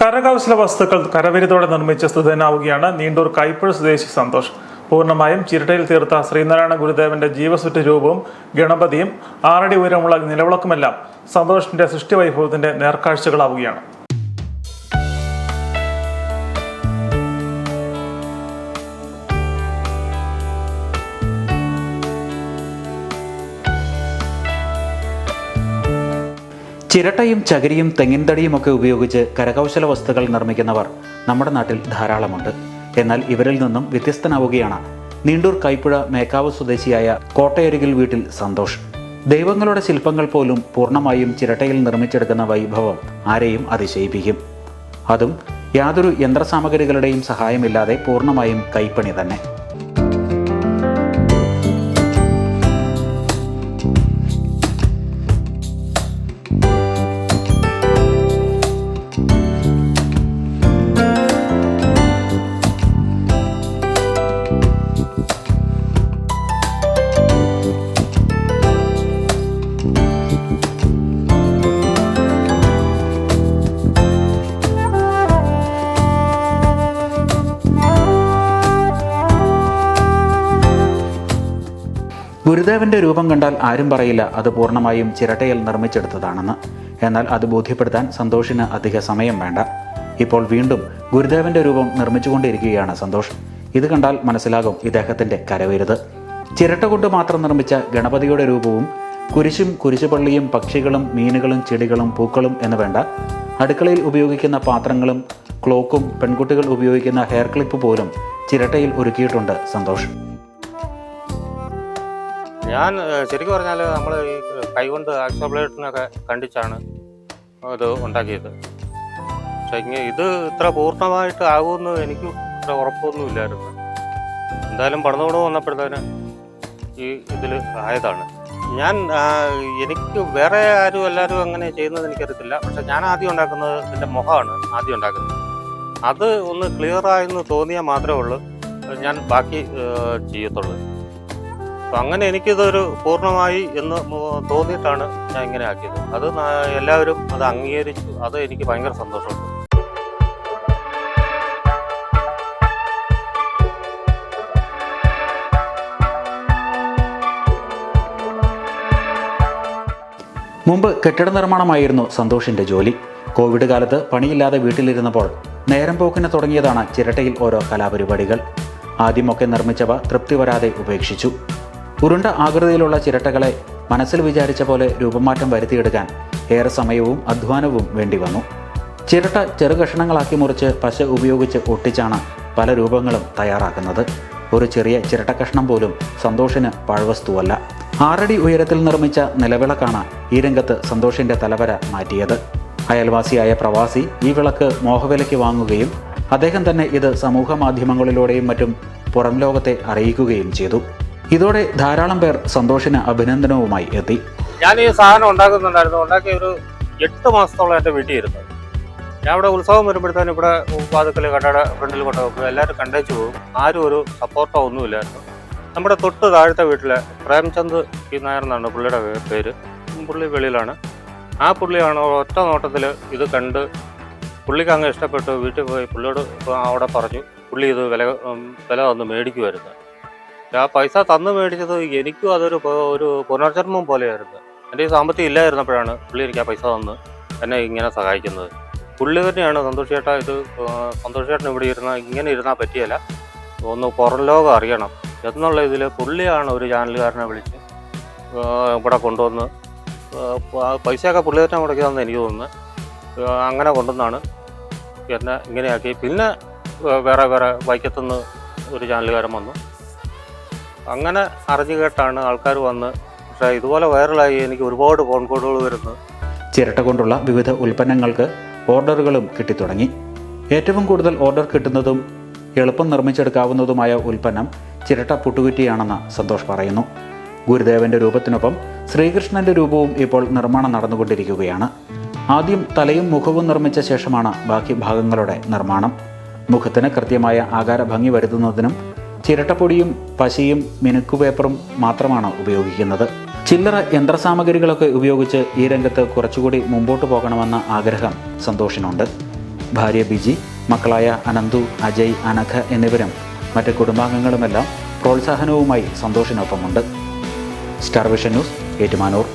കരകൗശല വസ്തുക്കൾ കരവിരുതോടെ നിർമ്മിച്ച സ്ഥിതനാവുകയാണ് നീണ്ടൂർ കൈപ്പുഴ സ്വദേശി സന്തോഷ്. പൂർണമായും ചിരട്ടയിൽ തീർത്ത ശ്രീനാരായണ ഗുരുദേവന്റെ ജീവസുറ്റ രൂപവും ഗണപതിയും ആറടി ഉയരമുള്ള നിലവിളക്കുമെല്ലാം സന്തോഷിന്റെ സൃഷ്ടി വൈഭവത്തിന്റെ നേർക്കാഴ്ചകളാവുകയാണ്. ചിരട്ടയും ചകിരിയും തെങ്ങിൻ തടിയും ഒക്കെ ഉപയോഗിച്ച് കരകൗശല വസ്തുക്കൾ നിർമ്മിക്കുന്നവർ നമ്മുടെ നാട്ടിൽ ധാരാളമുണ്ട്. എന്നാൽ ഇവരിൽ നിന്നും വ്യത്യസ്തനാവുകയാണ് നീണ്ടൂർ കൈപ്പുഴ മേക്കാവ് സ്വദേശിയായ കോട്ടയരികിൽ വീട്ടിൽ സന്തോഷ്. ദൈവങ്ങളുടെ ശില്പങ്ങൾ പോലും പൂർണമായും ചിരട്ടയിൽ നിർമ്മിച്ചെടുക്കുന്ന വൈഭവം ആരെയും അതിശയിപ്പിക്കും. അതും യാതൊരു യന്ത്രസാമഗ്രികളുടെയും സഹായമില്ലാതെ പൂർണമായും കൈപ്പണി തന്നെ. ഗുരുദേവന്റെ രൂപം കണ്ടാൽ ആരും പറയില്ല. അത് പൂർണമായും ചിരട്ടയിൽ നിർമ്മിച്ചെടുത്തതാണെന്ന്. എന്നാൽ അത് ബോധ്യപ്പെടുത്താൻ സന്തോഷിന് അധിക സമയം വേണ്ട. ഇപ്പോൾ വീണ്ടും ഗുരുദേവന്റെ രൂപം നിർമ്മിച്ചുകൊണ്ടിരിക്കുകയാണ് സന്തോഷ്. ഇത് കണ്ടാൽ മനസ്സിലാകും ഇദ്ദേഹത്തിന്റെ കരവരുത്. ചിരട്ട കൊണ്ട് മാത്രം നിർമ്മിച്ച ഗണപതിയുടെ രൂപവും കുരിശും കുരിശുപള്ളിയും പക്ഷികളും മീനുകളും ചെടികളും പൂക്കളും എന്ന് വേണ്ട. അടുക്കളയിൽ ഉപയോഗിക്കുന്ന പാത്രങ്ങളും ക്ലോക്കും പെൺകുട്ടികൾ ഉപയോഗിക്കുന്ന ഹെയർ ക്ലിപ്പ് പോലും ചിരട്ടയിൽ ഒരുക്കിയിട്ടുണ്ട് സന്തോഷ്. ഞാൻ ശരിക്കും പറഞ്ഞാൽ നമ്മൾ ഈ കൈകൊണ്ട് ആക്സോബ്ലേറ്റിനൊക്കെ കണ്ടിച്ചാണ് ഇത് ഉണ്ടാക്കിയത്. പക്ഷെ ഇത് ഇത്ര പൂർണമായിട്ട് ആകുമെന്ന് എനിക്ക് ഇത്ര ഉറപ്പൊന്നും ഇല്ലായിരുന്നു. എന്തായാലും പടന്നുകൂടെ വന്നപ്പോഴത്തേന് ഈ ഇതിൽ ആയതാണ്. ഞാൻ എനിക്ക് വേറെ ആരും എല്ലാവരും അങ്ങനെ ചെയ്യുന്നത് എനിക്കറിയത്തില്ല. പക്ഷെ ഞാൻ ആദ്യം ഉണ്ടാക്കുന്നത് എന്റെ മുഖമാണ് ആദ്യം ഉണ്ടാക്കുന്നത്. അത് ഒന്ന് ക്ലിയറായെന്ന് തോന്നിയാൽ മാത്രമേ ഉള്ളൂ. ഞാൻ ബാക്കി ചെയ്യത്തുള്ളൂ. അങ്ങനെ എനിക്കിതൊരു പൂർണമായി എന്ന് തോന്നിയിട്ടാണ് ഞാൻ ഇങ്ങനെ ആക്കിയത്. അത് എല്ലാവരും അത് അംഗീകരിച്ചു. അത് എനിക്ക് ഭയങ്കര സന്തോഷമുണ്ട്. മുമ്പ് കെട്ടിട നിർമ്മാണമായിരുന്നു സന്തോഷിന്റെ ജോലി. കോവിഡ് കാലത്ത് പണിയില്ലാതെ വീട്ടിലിരുന്നപ്പോൾ നേരം പോക്കിന് തുടങ്ങിയതാണ് ചിരട്ടയിൽ ഓരോ കലാപരിപാടികൾ. ആദ്യമൊക്കെ നിർമ്മിച്ചവ തൃപ്തി വരാതെ ഉപേക്ഷിച്ചു. ഉരുണ്ട ആകൃതിയിലുള്ള ചിരട്ടകളെ മനസ്സിൽ വിചാരിച്ച പോലെ രൂപമാറ്റം വരുത്തിയെടുക്കാൻ ഏറെ സമയവും അധ്വാനവും വേണ്ടി വന്നു. ചിരട്ട ചെറുകഷ്ണങ്ങളാക്കി മുറിച്ച് പശ ഉപയോഗിച്ച് ഒട്ടിച്ചാണ് പല രൂപങ്ങളും തയ്യാറാക്കുന്നത്. ഒരു ചെറിയ ചിരട്ട കഷ്ണം പോലും സന്തോഷിന് പാഴ്വസ്തുവല്ല. ആറടി ഉയരത്തിൽ നിർമ്മിച്ച നിലവിളക്കാണ് ഈ രംഗത്ത് സന്തോഷിന്റെ തലവര മാറ്റിയത്. അയൽവാസിയായ പ്രവാസി ഈ വിളക്ക് മോഹവിലയ്ക്ക് വാങ്ങുകയും അദ്ദേഹം തന്നെ ഇത് സമൂഹ മാധ്യമങ്ങളിലൂടെയും മറ്റും പുറം ലോകത്തെ അറിയിക്കുകയും ചെയ്തു. ഇതോടെ ധാരാളം പേർ സന്തോഷിന് അഭിനന്ദനവുമായി എത്തി. ഞാൻ ഈ സാധനം ഉണ്ടാക്കുന്നുണ്ടായിരുന്നു. ഉണ്ടാക്കിയ ഒരു എട്ട് മാസത്തോളം എന്റെ വീട്ടിൽ ഇരുന്നത് ഞാൻ ഇവിടെ ഉത്സവം വരുമ്പോഴത്തേനും ഇവിടെ വാതുക്കൽ കടയുടെ ഫ്രണ്ടിൽ കൊണ്ട് വെക്കും എല്ലാവരും കണ്ടേച്ചു പോകും. ആരും ഒരു സപ്പോർട്ടോ ഒന്നുമില്ലായിരുന്നു. നമ്മുടെ തൊട്ട് താഴത്തെ വീട്ടിലെ പ്രേംചന്ദ് പി നായർ എന്നാണ് പുള്ളിയുടെ പേര്. പുള്ളി വെളിയിലാണ്. ആ പുള്ളിയാണ് ഒറ്റ നോട്ടത്തിൽ ഇത് കണ്ട് പുള്ളിക്ക് അങ്ങ് ഇഷ്ടപ്പെട്ടു. വീട്ടിൽ പോയി പുള്ളിയോട് അവിടെ പറഞ്ഞു പുള്ളി ഇത് വില വില തന്ന് മേടിക്കുമായിരുന്നു ആ പൈസ തന്ന് മേടിച്ചത് എനിക്കും അതൊരു ഒരു പുനർജന്മം പോലെയായിരുന്നു. എന്റെ ഈ സാമ്പത്തികം ഇല്ലായിരുന്നപ്പോഴാണ് പുള്ളി എനിക്ക് ആ പൈസ തന്ന് എന്നെ ഇങ്ങനെ സഹായിക്കുന്നത്. പുള്ളി തന്നെയാണ് സന്തോഷ് ചേട്ടാ ഇത് സന്തോഷ് ചേട്ടൻ ഇവിടെ ഇരുന്ന ഇങ്ങനെ ഇരുന്നാൽ പറ്റിയല്ല. ഒന്ന് പുറം ലോകം അറിയണം എന്നുള്ള ഇതിൽ പുള്ളിയാണ് ഒരു ചാനലുകാരനെ വിളിച്ച് ഇവിടെ കൊണ്ടുവന്ന് പൈസയൊക്കെ പുള്ളി തന്നെ മുടക്കിയതെന്ന് എനിക്ക് തോന്നുന്നു. അങ്ങനെ കൊണ്ടുവന്നാണ് എന്നെ ഇങ്ങനെയാക്കി. പിന്നെ വേറെ വേറെ വൈക്കത്തുനിന്ന് ഒരു ചാനലുകാരൻ വന്നു. അങ്ങനെ അറിഞ്ഞു കേട്ടാണ് ആൾക്കാർ വന്ന്. പക്ഷേ ഇതുപോലെ വൈറലായി എനിക്ക് ഒരുപാട് ഫോൺ കോളുകൾ വരുന്നു. ചിരട്ട കൊണ്ടുള്ള വിവിധ ഉൽപ്പന്നങ്ങൾക്ക് ഓർഡറുകളും കിട്ടിത്തുടങ്ങി. ഏറ്റവും കൂടുതൽ ഓർഡർ കിട്ടുന്നതും എളുപ്പം നിർമ്മിച്ചെടുക്കാവുന്നതുമായ ഉൽപ്പന്നം ചിരട്ട പുട്ടുകുറ്റിയാണെന്ന് സന്തോഷ് പറയുന്നു. ഗുരുദേവന്റെ രൂപത്തിനൊപ്പം ശ്രീകൃഷ്ണന്റെ രൂപവും ഇപ്പോൾ നിർമ്മാണം നടന്നുകൊണ്ടിരിക്കുകയാണ്. ആദ്യം തലയും മുഖവും നിർമ്മിച്ച ശേഷമാണ് ബാക്കി ഭാഗങ്ങളുടെ നിർമ്മാണം. മുഖത്തിന് കൃത്യമായ ആകാര ഭംഗി വരുത്തുന്നതിനും ചിരട്ടപ്പൊടിയും പശയും മിനുക്കു പേപ്പറും മാത്രമാണ് ഉപയോഗിക്കുന്നത്. ചില്ലറ യന്ത്രസാമഗ്രികളൊക്കെ ഉപയോഗിച്ച് ഈ രംഗത്ത് കുറച്ചുകൂടി മുമ്പോട്ട് പോകണമെന്ന ആഗ്രഹം സന്തോഷിനുണ്ട്. ഭാര്യ ബിജി മക്കളായ അനന്തു അജയ് അനഘ എന്നിവരും മറ്റ് കുടുംബാംഗങ്ങളുമെല്ലാം പ്രോത്സാഹനവുമായി സന്തോഷിനൊപ്പമുണ്ട്. Star Vision News Ettumanoor.